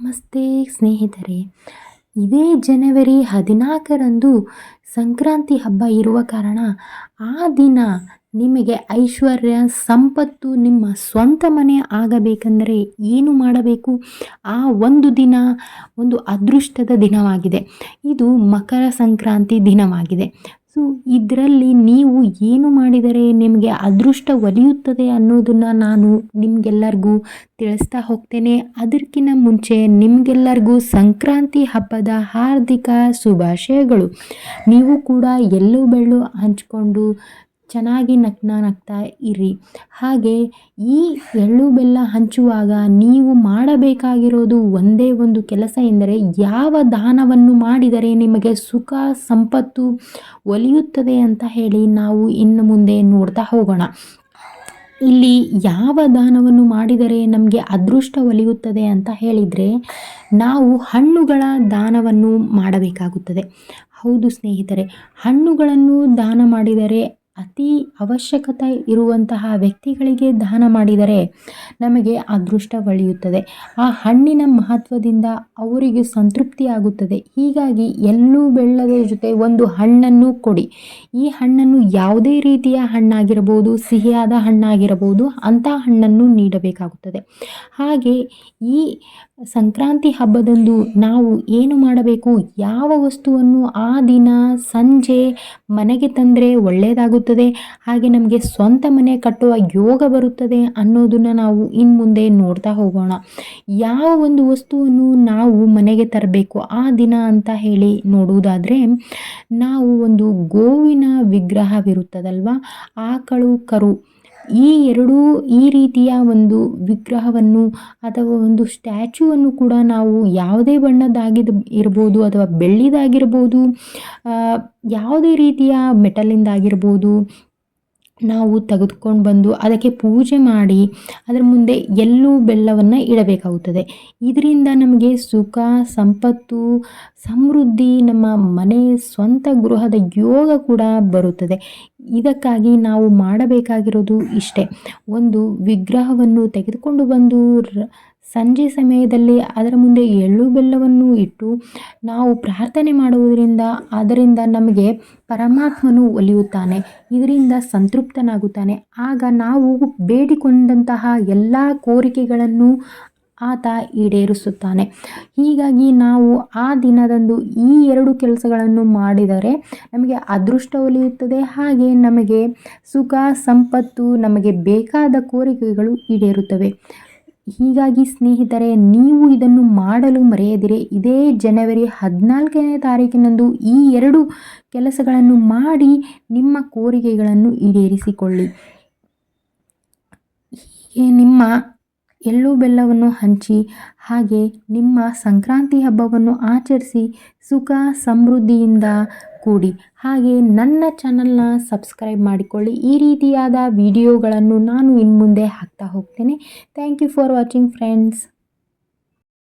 ನಮಸ್ತೆ ಸ್ನೇಹಿತರೆ. ಇದೇ ಜನವರಿ ಹದಿನಾಲ್ಕರಂದು ಸಂಕ್ರಾಂತಿ ಹಬ್ಬ ಇರುವ ಕಾರಣ ಆ ದಿನ ನಿಮಗೆ ಐಶ್ವರ್ಯ, ಸಂಪತ್ತು ನಿಮ್ಮ ಸ್ವಂತ ಮನೆ ಆಗಬೇಕೆಂದರೆ ಏನು ಮಾಡಬೇಕು? ಆ ಒಂದು ದಿನ ಒಂದು ಅದೃಷ್ಟದ ದಿನವಾಗಿದೆ. ಇದು ಮಕರ ಸಂಕ್ರಾಂತಿ ದಿನವಾಗಿದೆ. ಸೊ ಇದರಲ್ಲಿ ನೀವು ಏನು ಮಾಡಿದರೆ ನಿಮಗೆ ಅದೃಷ್ಟ ಒಲಿಯುತ್ತದೆ ಅನ್ನೋದನ್ನು ನಾನು ನಿಮಗೆಲ್ಲರಿಗೂ ತಿಳಿಸ್ತಾ ಹೋಗ್ತೇನೆ. ಅದಕ್ಕಿಂತ ಮುಂಚೆ ನಿಮಗೆಲ್ಲರಿಗೂ ಸಂಕ್ರಾಂತಿ ಹಬ್ಬದ ಹಾರ್ದಿಕ ಶುಭಾಶಯಗಳು. ನೀವು ಕೂಡ ಎಲ್ಲೂ ಬೆಳ್ಳು ಹಂಚ್ಕೊಂಡು ಚೆನ್ನಾಗಿ ನಗ್ನ ನಗ್ತಾ ಇರಿ. ಹಾಗೆ ಈ ಎಳ್ಳು ಬೆಲ್ಲ ಹಂಚುವಾಗ ನೀವು ಮಾಡಬೇಕಾಗಿರೋದು ಒಂದೇ ಒಂದು ಕೆಲಸ ಎಂದರೆ ಯಾವ ದಾನವನ್ನು ಮಾಡಿದರೆ ನಿಮಗೆ ಸುಖ, ಸಂಪತ್ತು ಒಲಿಯುತ್ತದೆ ಅಂತ ಹೇಳಿ ನಾವು ಇನ್ನು ಮುಂದೆ ನೋಡ್ತಾ ಹೋಗೋಣ. ಇಲ್ಲಿ ಯಾವ ದಾನವನ್ನು ಮಾಡಿದರೆ ನಮಗೆ ಅದೃಷ್ಟ ಒಲಿಯುತ್ತದೆ ಅಂತ ಹೇಳಿದರೆ ನಾವು ಹಣ್ಣುಗಳ ದಾನವನ್ನು ಮಾಡಬೇಕಾಗುತ್ತದೆ. ಹೌದು ಸ್ನೇಹಿತರೆ, ಹಣ್ಣುಗಳನ್ನು ದಾನ ಮಾಡಿದರೆ ಅತಿ ಅವಶ್ಯಕತೆ ಇರುವಂತಹ ವ್ಯಕ್ತಿಗಳಿಗೆ ದಾನ ಮಾಡಿದರೆ ನಮಗೆ ಅದೃಷ್ಟ ಒಲಿಯುತ್ತದೆ ಆ ಹಣ್ಣಿನ ಮಹತ್ವದಿಂದ ಅವರಿಗೆ ಸಂತೃಪ್ತಿಯಾಗುತ್ತದೆ ಹೀಗಾಗಿ ಎಲ್ಲೂ ಬೆಳ್ಳದ ಜೊತೆ ಒಂದು ಹಣ್ಣನ್ನು ಕೊಡಿ. ಈ ಹಣ್ಣನ್ನು ಯಾವುದೇ ರೀತಿಯ ಹಣ್ಣಾಗಿರಬಹುದು, ಸಿಹಿಯಾದ ಹಣ್ಣಾಗಿರಬಹುದು, ಅಂಥ ಹಣ್ಣನ್ನು ನೀಡಬೇಕಾಗುತ್ತದೆ. ಹಾಗೆ ಈ ಸಂಕ್ರಾಂತಿ ಹಬ್ಬದಂದು ನಾವು ಏನು ಮಾಡಬೇಕು? ಯಾವ ವಸ್ತುವನ್ನು ಆ ದಿನ ಸಂಜೆ ಮನೆಗೆ ತಂದರೆ ಒಳ್ಳೆಯದಾಗುತ್ತದೆ? ಹಾಗೆ ನಮಗೆ ಸ್ವಂತ ಮನೆ ಕಟ್ಟುವ ಯೋಗ ಬರುತ್ತದೆ ಅನ್ನೋದನ್ನು ನಾವು ಇನ್ನು ಮುಂದೆ ನೋಡ್ತಾ ಹೋಗೋಣ. ಯಾವ ಒಂದು ವಸ್ತುವನ್ನು ನಾವು ಮನೆಗೆ ತರಬೇಕು ಆ ದಿನ ಅಂತ ಹೇಳಿ ನೋಡುವುದಾದರೆ, ನಾವು ಒಂದು ಗೋವಿನ ವಿಗ್ರಹವಿರುತ್ತದಲ್ವ? ಆಕಳು, ಕರು. ಈ ಎರಡೂ ಈ ರೀತಿಯ ಒಂದು ವಿಗ್ರಹವನ್ನು ಅಥವಾ ಒಂದು ಸ್ಟ್ಯಾಚ್ಯೂವನ್ನು ಕೂಡ ನಾವು ಯಾವುದೇ ಬಣ್ಣದ್ದಾಗಿದ್ದು ಇರ್ಬೋದು ಅಥವಾ ಬೆಳ್ಳಿದಾಗಿರ್ಬೋದು ಯಾವುದೇ ರೀತಿಯ ಮೆಟಲಿಂದಾಗಿರ್ಬೋದು ನಾವು ತೆಗೆದುಕೊಂಡು ಬಂದು ಅದಕ್ಕೆ ಪೂಜೆ ಮಾಡಿ ಅದರ ಮುಂದೆ ಎಲ್ಲೂ ಬೆಲ್ಲವನ್ನು ಇಡಬೇಕಾಗುತ್ತದೆ. ಇದರಿಂದ ನಮಗೆ ಸುಖ, ಸಂಪತ್ತು, ಸಮೃದ್ಧಿ, ನಮ್ಮ ಮನೆ ಸ್ವಂತ ಗೃಹದ ಯೋಗ ಕೂಡ ಬರುತ್ತದೆ. ಇದಕ್ಕಾಗಿ ನಾವು ಮಾಡಬೇಕಾಗಿರೋದು ಇಷ್ಟೇ. ಒಂದು ವಿಗ್ರಹವನ್ನು ತೆಗೆದುಕೊಂಡು ಬಂದು ಸಂಜೆ ಸಮಯದಲ್ಲಿ ಅದರ ಮುಂದೆ ಎಳ್ಳು ಬೆಲ್ಲವನ್ನು ಇಟ್ಟು ನಾವು ಪ್ರಾರ್ಥನೆ ಮಾಡುವುದರಿಂದ ಅದರಿಂದ ನಮಗೆ ಪರಮಾತ್ಮನು ಒಲಿಯುತ್ತಾನೆ, ಇದರಿಂದ ಸಂತೃಪ್ತನಾಗುತ್ತಾನೆ. ಆಗ ನಾವು ಬೇಡಿಕೊಂಡಂತಹ ಎಲ್ಲ ಕೋರಿಕೆಗಳನ್ನು ಆತ ಈಡೇರಿಸುತ್ತಾನೆ. ಹೀಗಾಗಿ ನಾವು ಆ ದಿನದಂದು ಈ ಎರಡು ಕೆಲಸಗಳನ್ನು ಮಾಡಿದರೆ ನಮಗೆ ಅದೃಷ್ಟ ಒಲಿಯುತ್ತದೆ, ಹಾಗೆ ನಮಗೆ ಸುಖ, ಸಂಪತ್ತು, ನಮಗೆ ಬೇಕಾದ ಕೋರಿಕೆಗಳು ಈಡೇರುತ್ತವೆ. ಹೀಗಾಗಿ ಸ್ನೇಹಿತರೆ, ನೀವು ಇದನ್ನು ಮಾಡಲು ಮರೆಯದಿರಿ. ಇದೇ ಜನವರಿ ಹದಿನಾಲ್ಕನೇ ತಾರೀಕಿನಂದು ಈ ಎರಡು ಕೆಲಸಗಳನ್ನು ಮಾಡಿ ನಿಮ್ಮ ಕೋರಿಕೆಗಳನ್ನು ಈಡೇರಿಸಿಕೊಳ್ಳಿ. ಹೀಗೆ ನಿಮ್ಮ ಎಳ್ಳು ಬೆಲ್ಲವನ್ನು ಹಂಚಿ, ಹಾಗೆ ನಿಮ್ಮ ಸಂಕ್ರಾಂತಿ ಹಬ್ಬವನ್ನು ಆಚರಿಸಿ ಸುಖ ಸಮೃದ್ಧಿಯಿಂದ ಕೂಡಿ. ಹಾಗೆ ನನ್ನ ಚಾನಲ್ನ ಸಬ್ಸ್ಕ್ರೈಬ್ ಮಾಡಿಕೊಳ್ಳಿ. ಈ ರೀತಿಯಾದ ವಿಡಿಯೋಗಳನ್ನು ನಾನು ಇನ್ನು ಮುಂದೆ ಹಾಕ್ತಾ ಹೋಗ್ತೇನೆ. Thank you for watching friends